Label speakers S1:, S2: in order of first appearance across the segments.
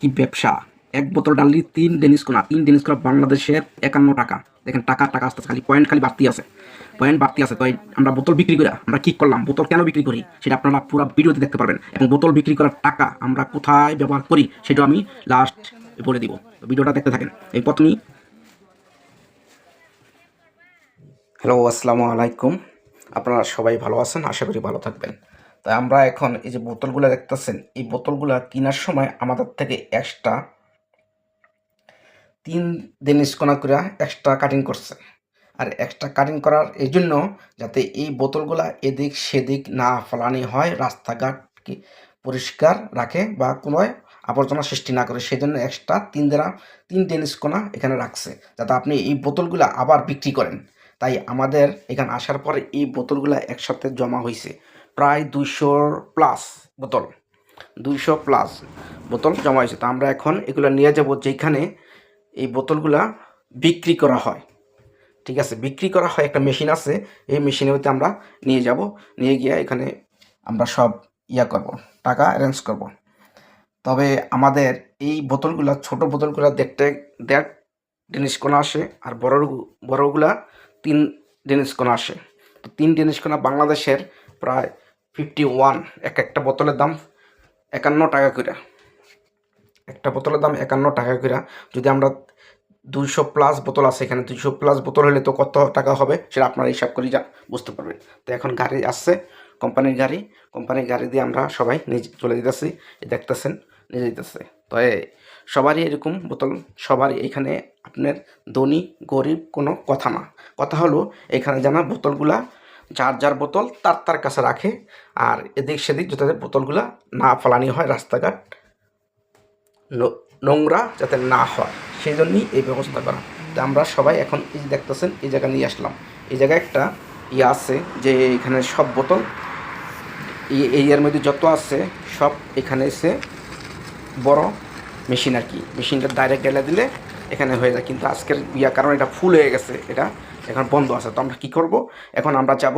S1: কি ব্যবসা? এক বোতল ডালি তিন ডেনিস কোনা, তিন ডেনিস কোনা বাংলাদেশের একান্ন টাকা। দেখেন, টাকা টাকা আসতে খালি, পয়েন্ট খালি বাড়তি আছে। পয়েন্ট বাড়তি আছে তো আমরা বোতল বিক্রি করে আমরা কি করলাম? বোতল কেন বিক্রি করি? সেটা আপনারা পুরো ভিডিওতে দেখতে পারবেন। এবং বোতল বিক্রি করার টাকা আমরা কোথায় ব্যবহার করি সেটা আমি লাস্ট বলে দিব। ভিডিওটা দেখতে থাকেন। এই প্রথমেই হ্যালো আসসালামু আলাইকুম। আপনারা সবাই ভালো আছেন? আশা করি ভালো থাকবেন। তাই আমরা এখন এই যে বোতলগুলো দেখতেছেন, এই বোতলগুলো কেনার সময় আমাদের থেকে এক্সট্রা তিন দিন স্কোনা করে এক্সট্রা কাটিং করছে। আর এক্সট্রা কাটিং করার এই জন্য যাতে এই বোতলগুলা এদিক সেদিক না ফলানি হয় রাস্তাঘাটকে পরিষ্কার রাখে বা কোনো আবর্জনা সৃষ্টি না করে সেই জন্য এক্সট্রা তিন দিনা, তিন টেনিস কোনা এখানে রাখছে, যাতে আপনি এই বোতলগুলো আবার বিক্রি করেন। তাই আমাদের এখানে আসার পরে এই বোতলগুলো একসাথে জমা হয়েছে প্রায় দুইশোর প্লাস বোতল। দুইশো প্লাস বোতল জমা হয়েছে। তো আমরা এখন এগুলো নিয়ে যাব যেখানে এই বোতলগুলা বিক্রি করা হয়। ঠিক আছে, বিক্রি করা হয় একটা মেশিন আছে। এই মেশিনের হইতে আমরা নিয়ে যাব। নিয়ে গিয়ে এখানে আমরা সব ইয়া করব, টাকা অ্যারেঞ্জ করব। তবে আমাদের এই বোতলগুলা, ছোট বোতলগুলা দেখতে দেড় কোনা আসে আর বড় বড়গুলা তিন জিনিস কোনা আসে। তো তিন জিনিস কোনা বাংলাদেশের প্রায় ফিফটি ওয়ান এক একটা বোতলের দাম একান্ন টাকা করে একটা বোতলের দাম একান্ন টাকা করে যদি আমরা দুইশো প্লাস বোতল আছে এখানে, দুইশো প্লাস বোতল হলে তো কত টাকা হবে সেটা আপনারা হিসাব করে যা, বুঝতে পারবেন। তো এখন গাড়ি আসছে, কোম্পানির গাড়ি কোম্পানির গাড়ি দিয়ে আমরা সবাই নিজে চলে যেতেছি দেখতেছেন, নিয়ে যেতেছে তো সবারই এরকম বোতল, সবারই এখানে আপনার ধনী, গরিব কোনো কথা না। কথা হলো, এখানে জানা বোতলগুলা যার যার বোতল তার তার কাছে রাখে। আর এদিক সেদিক যাতে বোতলগুলা না ফলানি হয় রাস্তাঘাট নোংরা যাতে না হয়। সেই জন্যই এই ব্যবস্থা করা। তো আমরা সবাই এখন এই দেখতেছেন, এই জায়গা নিয়ে আসলাম। এই জায়গায় একটা ইয়ে আছে যে এখানে সব বোতল, এই এরিয়ার মধ্যে যত আছে সব এখানে এসে বড় মেশিন আর কি। মেশিনটা ডাইরেক্ট গেলে দিলে এখানে হয়ে যায়। কিন্তু আজকের ইয়া কারণ এটা ফুল হয়ে গেছে, এটা এখন বন্ধ আছে। তো আমরা কী করব? এখন আমরা যাব,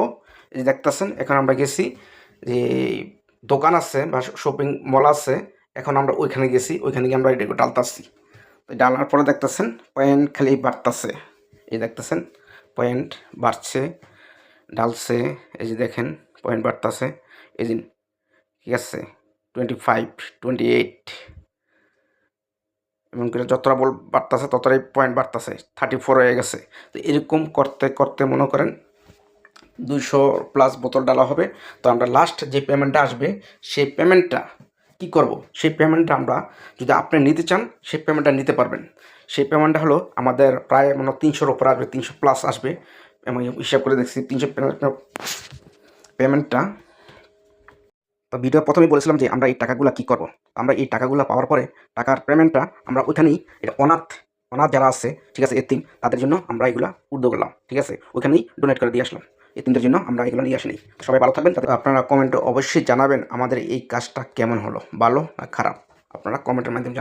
S1: এই যে দেখতেছেন, এখন আমরা গেছি, যে দোকান আছে বা শপিং মল আছে, এখন আমরা ওইখানে গেছি, ওইখানে গিয়ে আমরা এটা ডালতাছি। তো ডালার পরে দেখতেছেন পয়েন্ট খালি বাড়তাছে। এই দেখতেছেন পয়েন্ট বাড়ছে, ডালছে, এই যে দেখেন পয়েন্ট বাড়তাছে। এই যে ঠিক আছে টোয়েন্টি ফাইভ টোয়েন্টি এইট করে যতটা বল বাড়তেছে, ততটাই পয়েন্ট বাড়তেছে থার্টি ফোর হয়ে গেছে। তো এরকম করতে করতে মনে করেন দুইশো প্লাস বোতল ডালা হবে। তো আমরা লাস্ট যে পেমেন্টটা আসবে, সেই পেমেন্টটা কি করব? সেই পেমেন্টটা আমরা যদি আপনি নিতে চান, সেই পেমেন্টটা নিতে পারবেন। সেই পেমেন্টটা হলো আমাদের প্রায় মানে তিনশোর ওপর আসবে, তিনশো প্লাস আসবে। এবং হিসাব করে দেখছি, তিনশো পেমেন্ট পেমেন্টটা তো ভিডিও প্রথমে বলেছিলাম যে আমরা এই টাকাগুলো কী করব? আমরা এই টাকাগুলো পাওয়ার পরে টাকার পেমেন্টটা আমরা ওইখানেই এটা অনাথ অনাথ যারা আছে, ঠিক আছে, এতিম, তাদের জন্য আমরা এগুলো উদ্যোগ করলাম, ঠিক আছে? ওইখানেই ডোনেট করে দিয়ে আসলাম। এতিমদের জন্য আমরা এগুলো নিয়ে আসিনি। সবাই ভালো থাকবেন। তাতে আপনারা কমেন্টে অবশ্যই জানাবেন আমাদের এই কাজটা কেমন হলো, ভালো না খারাপ? আপনারা কমেন্টের মাধ্যমে